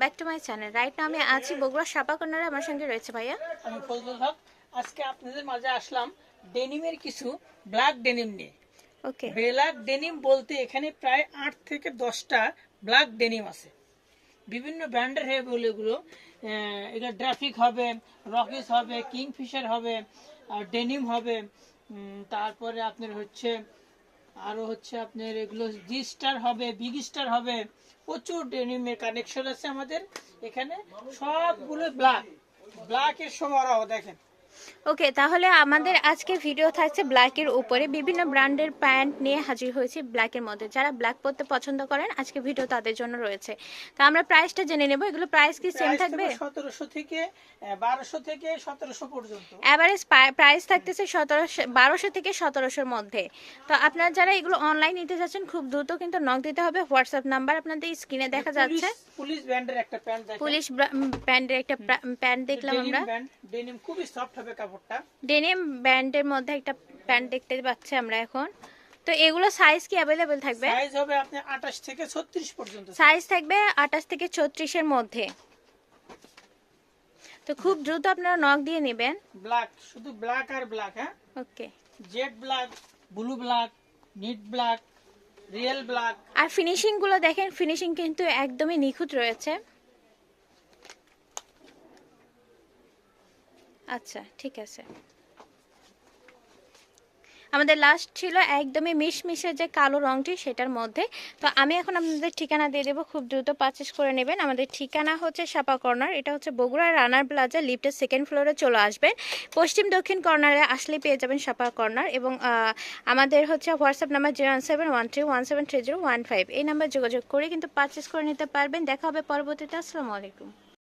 Back to my channel right না আমি আছি বগুড়া সাপা কর্নারে আমার সঙ্গে রয়েছে ভাইয়া। আমি ফজলুল হক। আজকে আপনাদের মাঝে আসলাম ডেনিমের কিছু ব্ল্যাক ডেনিম নিয়ে। ওকে ব্ল্যাক ডেনিম বলতে এখানে প্রায় আট থেকে দশটা ব্ল্যাক ডেনিম আছে। বিভিন্ন ব্র্যান্ডের হবে বলে এগুলো। এটা ট্রাফিক হবে রকিস হবে কিংফিশার হবে আর ডেনিম হবে। তারপরে আপনার হচ্ছে আরও হচ্ছে আপনার এগুলো জি স্টার হবে বিগ স্টার হবে। প্রচুর ডেনিমের কানেকশন আছে আমাদের। এখানে সবগুলো ব্ল্যাক ব্ল্যাকের সমারোহ, দেখেন। ওকে তাহলে আমাদের আজকে ভিডিও থাকছে ব্ল্যাকের উপরে। বিভিন্ন ব্র্যান্ডের প্যান্ট নিয়ে হাজির হয়েছি ব্ল্যাকের মধ্যে। যারা ব্ল্যাক পরতে পছন্দ করেন আজকে ভিডিও তাদের জন্য রয়েছে। তা আমরা প্রাইসটা জেনে নেব। এগুলো প্রাইস কি সেম থাকবে? সতেরোশো থেকে বারোশো থেকে সতেরোশো পর্যন্ত। অ্যাভারেজ প্রাইস থাকতেছে সতেরোশো বারোশো থেকে সতেরোশোর মধ্যে। তো আপনারা যারা এগুলো অনলাইন নিতে যাচ্ছেন খুব দ্রুত কিন্তু নক দিতে হবে। হোয়াটসঅ্যাপ নাম্বার আপনাদের স্ক্রিনে দেখা যাচ্ছে। পুলিশ- ব্যান্ডের একটা প্যান্ট পুলিশ প্যান্টের একটা প্যান্ট দেখলাম আমরা। ডেনিম খুবই সফট হবে। কাপড়টা? ডেনিম ব্যান্ডের মধ্যে একটা প্যান্ট দেখতে পাচ্ছি আমরা এখন। তো এগুলো সাইজ কি অ্যাভেলেবেল থাকবে? সাইজ হবে আপনি আঠাশ থেকে ছত্রিশ পর্যন্ত। সাইজ থাকবে আঠাশ থেকে ছত্রিশের মধ্যে। তো খুব দ্রুত আপনারা নক দিয়ে নেবেন। ব্ল্যাক শুধু ব্ল্যাক আর ব্ল্যাক হ্যাঁ? Okay jet black blue black knit black real black আর ফিনিশিংগুলো দেখেন ফিনিশিং কিন্তু একদমই নিখুঁত রয়েছে। আচ্ছা ঠিক আছে। আমাদের লাস্ট ছিল একদমই মিশমিশে যে কালো রংটি সেটার মধ্যে। তো আমি এখন আপনাদের ঠিকানা দিয়ে দেবো, খুব দ্রুত পারচেস করে নেবেন। আমাদের ঠিকানা হচ্ছে সাপা কর্নার, এটা হচ্ছে বগুড়া রানার প্লাজা লিফটের সেকেন্ড ফ্লোরে চলে আসবেন। পশ্চিম দক্ষিণ কর্নারে আসলে পেয়ে যাবেন সাপা কর্নার এবং আমাদের হচ্ছে WhatsApp number zero one seven one three one seven three zero one five এই নাম্বার যোগাযোগ করে কিন্তু পারচেস করে নিতে পারবেন। দেখা হবে পরবর্তীতে। আসসালামু আলাইকুম।